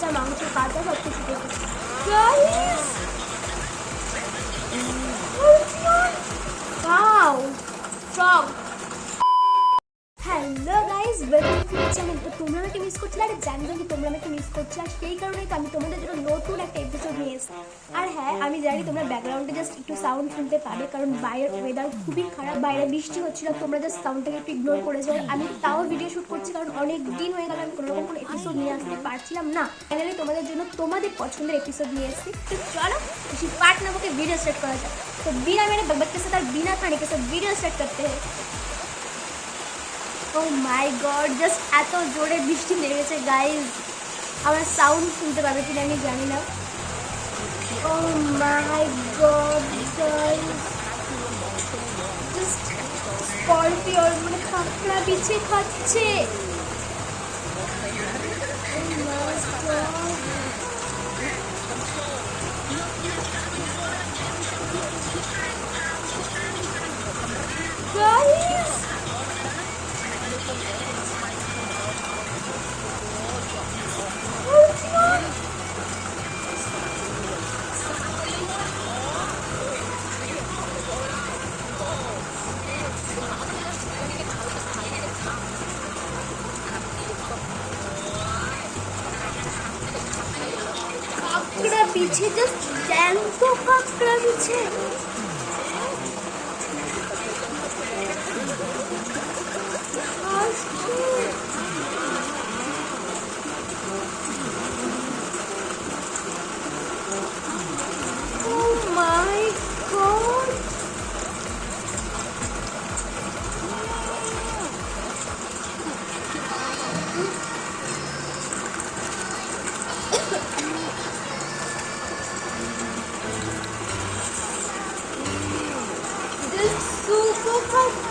কাঁচা মাংস কাঁচা সব আমি তোমাদের জন্য নতুন একটা এপিসোড নিয়ে এসেছি আর হ্যাঁ আমি জানি তোমরা ব্যাকগ্রাউন্ডে জাস্ট একটু সাউন্ড শুনতে পাবে কারণ বাইরের ওয়েদার খুবই খারাপ বাইরে বৃষ্টি হচ্ছিল তোমরা জাস্ট সাউন্ডটাকে একটু ইগনোর করেছো আমি তাও ভিডিও শ্যুট করছি কারণ অনেক দিন হয়ে গেল আমি কোনো রকম কোনো এপিসোড নিয়ে আসতে পারছিলাম না ফাইনালি তোমাদের জন্য তোমাদের পছন্দের এপিসোড নিয়ে এসেছি তো চলো किसी पार्ट नामक के वीडियो स्टार्ट करा जाए तो बिना मेरे बकबक के साथ और बिना खाने के साथ वीडियो स्टार्ट करते हैं ও মাই গড জাস্ট এত জোরে বৃষ্টি নেমেছে গাইজ আমার সাউন্ড শুনতে পাবে কিনা আমি জানি না। ও মাই গড জাস্ট স্করপিওর মানে খাপড়া বিছে খাচ্ছে। Oh my God. কাঁকড়া বিছে জাস্ট জ্যান্ত কাঁকড়া বিছে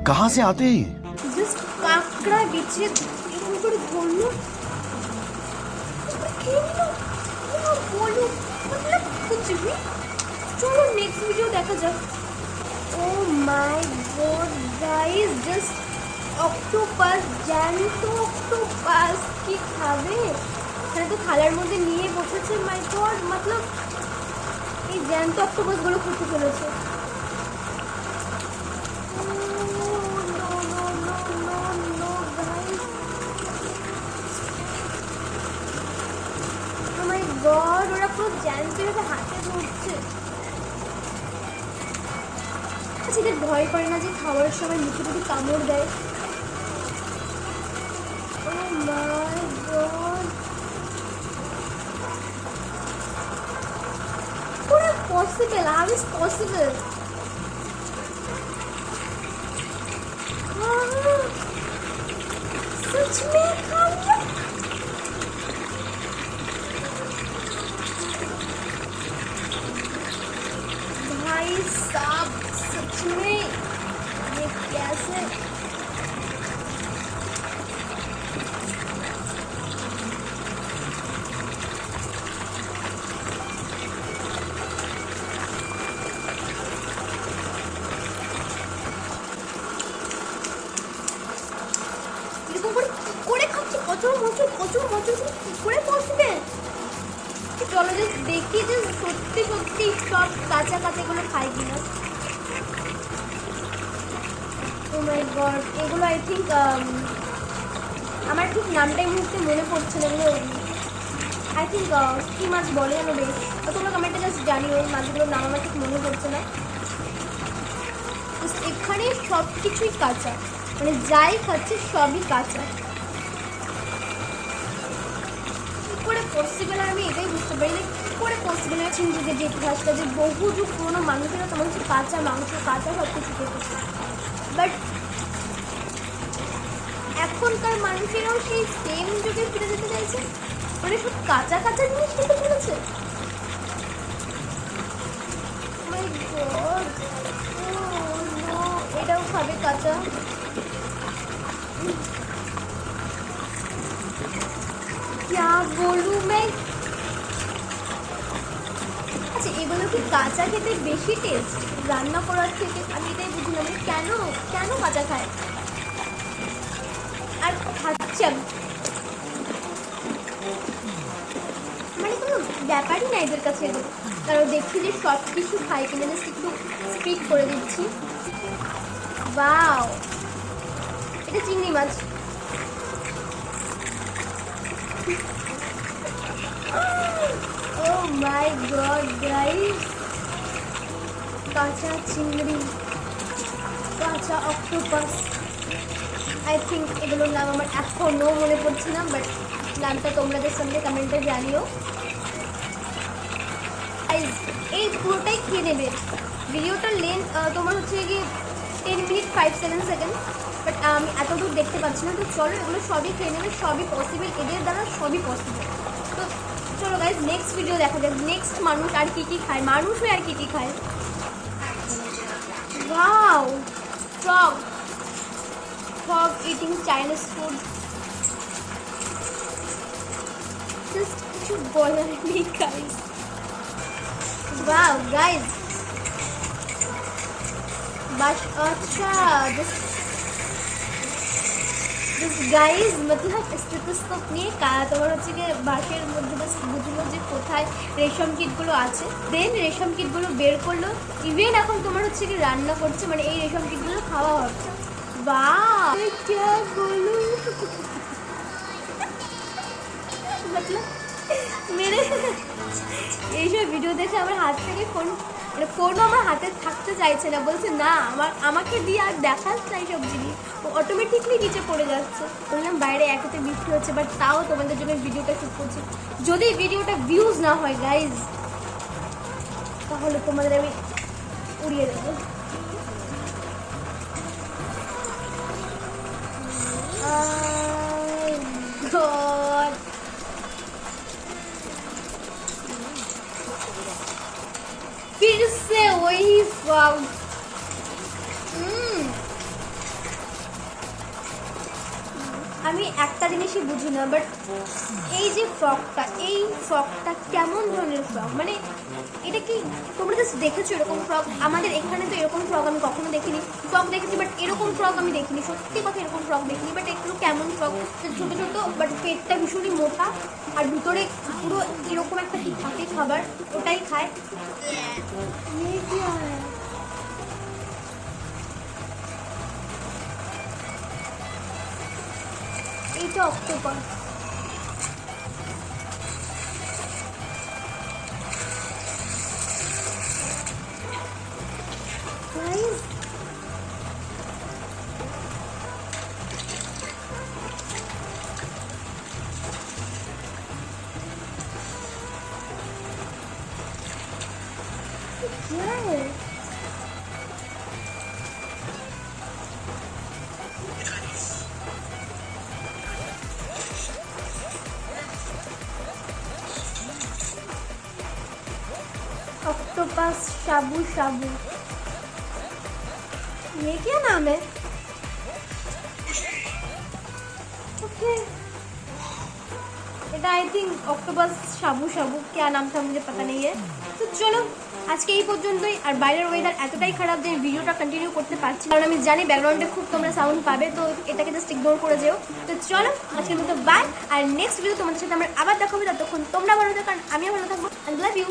कहाँ से आते हैं ये জাস্ট কাঁকড়া বিছে এরকম করে ধরলো তারপরে খেয়ে নিল না বলো মতলব কুছ ভি চলো নেক্সট ভিডিও দেখা যাক oh my god guys just octopus জ্যান্ত অক্টোপাস কি খাবে এখানে তো থালার মধ্যে নিয়ে বসেছে মাই গড মতলব এই জ্যান্ত অক্টোপাসগুলো খেতে চলেছে পুরো জ্যান্ত এভাবে হাতে ধরছে আচ্ছা এদের ভয় করে না যে খাওয়ার সময় মুখে যদি কামড় দেয় Oh my God. পুরো possible, how is possible? हाँ, सच में खा প্রচুর প্রচুর কি করে পসিবল চলো দেখি যে সত্যি সত্যি সব কাঁচা কাঁচাগুলো খাই কিনা। গড এগুলো আই থিঙ্ক আমার ঠিক নামটাই মুহূর্তে মনে পড়ছে না এগুলো আই থিঙ্ক কি মাছ বলে যেন বেশ? তোমরা কমেন্টে জাস্ট জানিও এই মাছগুলোর নাম, আমার ঠিক মনে পড়ছে না। এখানে সব কিছুই কাঁচা। মানে যাই খাচ্ছে সবই কাঁচা। কি করে পসিবল আমি এটাই বুঝতে পারি না। কি করে পসিবল আছে যুগের যে ইতিহাসটা, যে বহু যুগ পুরোনো মানুষেরা তোমার হচ্ছে কাঁচা মাংস, কাঁচা সব কিছু খেতে বাট এখনকার মানুষেরাও সেই সেম যুগে ফিরে যেতে চাইছে মানে সব কাঁচা কাঁচা জিনিস খেতে চলেছে মাই গড এটাও খাবে কাঁচা क्या बोलूं मैं আচ্ছা এগুলো কি কাঁচা খেতে বেশি টেস্ট রান্না করার থেকে আমি এটাই বুঝি না মানে কেন কেন কাঁচা খায় আর খাচ্ছে। মানে কোনো ব্যাপারই না এদের কাছে কারণ দেখছি যে সব কিছু খাই কিনে জাস্ট একটু স্পিক করে দিচ্ছি। বাও এটা চিংড়ি মাছ। ও মাই গড গাইস কাঁচা চিংড়ি, কাঁচা অক্টোপাস আই থিঙ্ক এগুলোর নাম আমার এখনও মনে পড়ছে না বাট নামটা তোমাদের সামনে কমেন্টে জানিও। এই পুরোটাই খেয়ে নেবে। ভিডিওটার লেন্থ তোমার হচ্ছে কি ten minute five seven second but আমি এতদূর দেখতে পাচ্ছি না, তো চলো এগুলো সবই খেয়ে নেবে, সবই পসিবল এদের দ্বারা সবই পসিবল তো চলো গাইজ নেক্সট ভিডিও দেখা যাক। নেক্সট মানুষ আর কী কী খায়? মানুষ আর কী কী খায়? Wow frog frog eating Chinese food just কিছু বলার নেই গাইজ वाओ गाइस बस अच्छा this this guys Matlab stethoscope নিয়ে কা তোমার হচ্ছে গিয়ে বাসের মধ্যে জাস্ট বুঝলো যে কোথায় রেশম কিটগুলো আছে দেন রেশম কিটগুলো বের করলো ইভেন এখন তোমার হচ্ছে কি রান্না করছে মানে এই রেশম কিটগুলো খাওয়া হচ্ছে বা क्या बोलूं मतलब মেরে এইসব ভিডিও দেখে আমার হাত থেকে ফোন মানে ফোনও আমার হাতে থাকতে চাইছে না বলছে না আমার আমাকে দিয়ে আর দেখাস না এইসব জিনিস ও অটোমেটিকলি নিচে পড়ে যাচ্ছে বললাম বাইরে একেতে বৃষ্টি হচ্ছে বাট তাও তোমাদের জন্য ভিডিওটা শ্যুট করছি যদি ভিডিওটা ভিউজ না হয় গাইজ তাহলে তোমাদের আমি উড়িয়ে দেবো Hum. Filho seu, é rival. Hum. আমি একটা জিনিসই বুঝি না বাট এই যে ফ্রকটা এই ফ্রকটা কেমন ধরনের ফ্রক মানে এটা কি তোমরা জাস্ট দেখেছ এরকম ফ্রক আমাদের এখানে তো এরকম ফ্রক আমি কখনো দেখিনি। ফ্রক দেখেছি বাট এরকম ফ্রক আমি দেখিনি। সত্যি কথা এরকম ফ্রক দেখিনি বাট একটু কেমন ফ্রক ছোটো ছোটো বাট পেটটা ভীষণই মোটা, আর ভিতরে পুরো এরকম একটা কি থাকে খাবার, ওটাই খায়। এটা অক্টোপাস Yes. ऑक्टोपस शाबू शाबू ये क्या नाम है ओके এটা আই থিঙ্ক অক্টোপাস সাবু সাবু क्या नाम था मुझे पता नहीं है তো চলো আজকে এই পর্যন্তই আর বাইরের ওয়েদার এতটাই খারাপ যে আমি ভিডিওটা কন্টিনিউ করতে পারছি না। কারণ আমি জানি ব্যাকগ্রাউন্ডে খুব তোমরা সাউন্ড পাবে তো এটাকে জাস্ট ইগনোর করে যেও তো চলো আজকের মতো বাই আর নেক্সট ভিডিও তোমাদের সাথে আমার আবার দেখা হবে ততক্ষণ তোমরা ভালো থাকো কারণ আমিও ভালো থাকবো আই লাভ ইউ